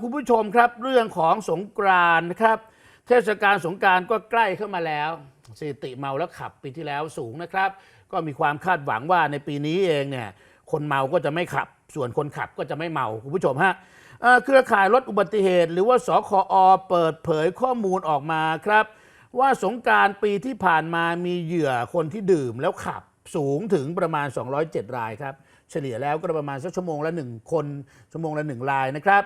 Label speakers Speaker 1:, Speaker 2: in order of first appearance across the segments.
Speaker 1: คุณผู้ชมครับเรื่องของสงกรานนะครับ เทศกาลสงการก็ใกล้เข้ามาแล้วสถิติเมาแล้วขับปีที่แล้วสูงนะครับ ก็มีความคาดหวังว่าในปีนี้เองเนี่ยคนเมาก็จะไม่ขับ ส่วนคนขับก็จะไม่เมาคุณผู้ชมฮะเครือข่ายลดอุบัติเหตุ หรือว่าสคอเปิดเผยข้อมูลออกมาครับ ว่าสงการปีที่ผ่านมามีเหยื่อคนที่ดื่มแล้วขับสูงถึงประมาณ 207 รายครับ เฉลี่ยแล้วก็ประมาณสักชั่วโมงละ 1 คน ชั่วโมงละ 1 รายนะครับ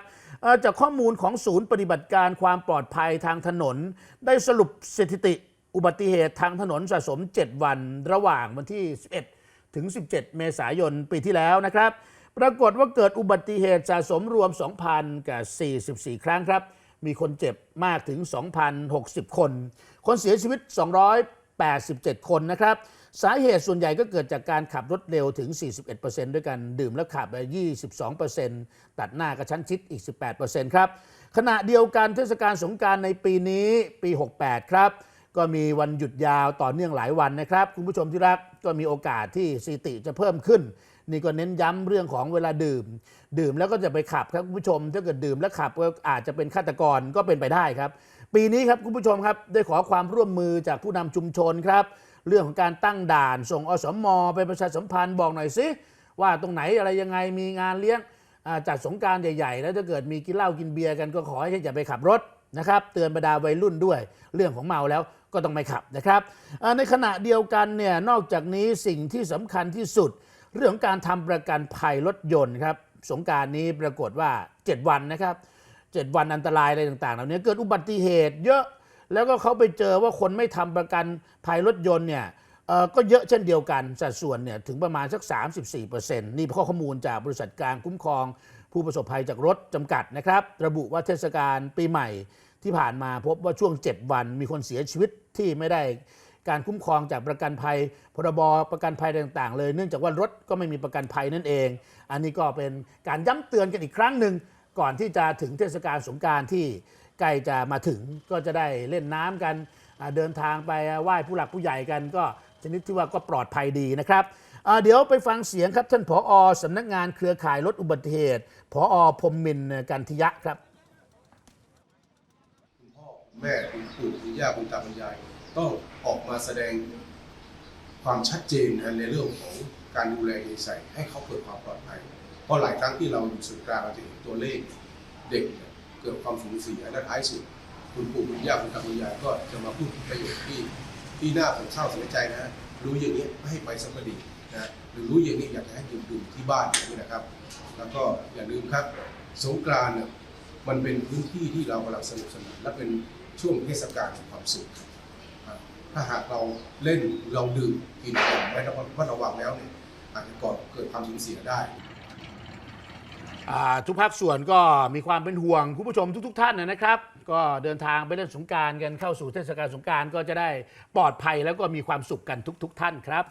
Speaker 1: จากข้อมูลของศูนย์ปฏิบัติการความปลอดภัยทางถนน ได้สรุปสถิติอุบัติเหตุทางถนนสะสม 7 วันระหว่างวันที่ 11 ถึง 17 เมษายนปีที่แล้วนะครับ ปรากฏว่าเกิดอุบัติเหตุสะสมรวม 2,000 กับ 44 ครั้งครับ มีคนเจ็บมากถึง 2,060 คน คนเสียชีวิต 287 คนนะครับ สาเหตุส่วนใหญ่ก็เกิดจากการขับรถเร็วถึง 41%ด้วยกันดื่มแล้วขับไป22%ตัดหน้ากระชั้นชิดอีก 18%ครับ ขณะเดียวกันเทศกาลสงการในปีนี้ปี 68 ครับ ก็มีวันหยุดยาวต่อเนื่องหลายวันนะครับ คุณผู้ชมที่รักก็มีโอกาสที่สติจะเพิ่มขึ้น นี่ก็เน้นย้ำเรื่องของเวลาดื่ม ดื่มแล้วก็จะไปขับครับคุณผู้ชม ถ้าเกิดดื่มแล้วขับก็อาจจะเป็นฆาตกรก็เป็นไปได้ครับ ปีนี้ครับคุณผู้ชมครับได้ขอความร่วมมือจากผู้นำชุมชนครับ เรื่องของการตั้งด่าน ส่งอสมอไปประชาสัมพันธ์บอกหน่อยสิว่าตรงไหนอะไรยังไงมีงานเลี้ยงอ่าจัดสงการใหญ่ ๆ แล้วถ้าเกิดมีกินเหล้ากินเบียร์กันก็ขอให้อย่าไปขับรถนะครับ เตือนบรรดาวัยรุ่นด้วย เรื่องของเมาแล้วก็ต้องไม่ขับนะครับ ในขณะเดียวกันเนี่ยนอกจากนี้สิ่งที่สำคัญที่สุด เรื่องของการทำประกันภัยรถยนต์ครับสงการนี้ปรากฏว่า 7 วันนะครับ 7 วันอันตรายอะไรต่างๆ เหล่านี้เกิดอุบัติเหตุเยอะ แล้วก็เขาไปเจอว่าคนไม่ทำประกันภัยรถยนต์เนี่ยก็เยอะเช่นเดียวกันสัดส่วนเนี่ยถึงประมาณสัก 34%นี่ข้อข้อมูลจากบริษัทกลางคุ้มครอง ผู้ประสบภัยจากรถจำกัดนะครับ ระบุว่าเทศกาลปีใหม่ที่ผ่านมาพบว่าช่วง 7 วันมีคนเสียชีวิตที่ไม่ได้การคุ้มครองจากประกันภัย พรบประกันภัยต่างๆ เลย เนื่องจากว่ารถก็ไม่มีประกันภัยนั่นเอง อันนี้ก็เป็นการย้ำเตือนกันอีกครั้งหนึ่งก่อนที่จะถึงเทศกาลสงกรารที่ ใกล้จะมาถึงก็จะได้เล่นน้ำกันเดินทางไปไหว้ผู้หลักผู้ใหญ่กันก็ชนิดที่ว่าก็ปลอดภัยดีนะครับเดี๋ยวไปฟังเสียงครับท่านผอสำนักงานเครือข่ายลดอุบัติเหตุผอพรมมินทร์กันทิยะครับ
Speaker 2: คุณพ่อคุณแม่คุณปู่คุณย่าคุณตาคุณยายต้องออกมาแสดงความชัดเจนในเรื่องของการดูแลนิสัยให้เขาเกิดความปลอดภัย เพราะหลายครั้งที่เราอยู่ส่วนกลางเราจะเห็นตัวเลขเด็ก กิดความสูญเสียและท้ายสุด คุณปู่คุณย่าคุณตาคุณยายก็จะมาพูดประโยชน์ที่ที่น่าสงเศร้าเสียใจนะรู้อย่างนี้ไม่ให้ไปสักดีนะหรือรู้อย่างนี้อยากให้ดื่มดื่ที่บ้านอย่างนี้นะครับ แล้วก็อย่าลืมครับสงกรานต์เนี่ยมันเป็นพื้นที่ที่เรากำลังสนุกสนานและเป็นช่วงเทศกาลแห่งความสุขครับถ้าหากเราเล่นเราดื่มกินอย่างไม่ระมัดระวังแล้วเนี่ยอาจจะก่อเกิดความสูญเสียได้
Speaker 1: ทุกภาคส่วนก็มีความเป็นห่วงคุณผู้ชมทุก ๆ ท่านนะครับ ก็เดินทางไปเล่นสงการกันเข้าสู่เทศกาลสงการก็จะได้ปลอดภัยแล้วก็มีความสุขกันทุก ๆ ท่านครับ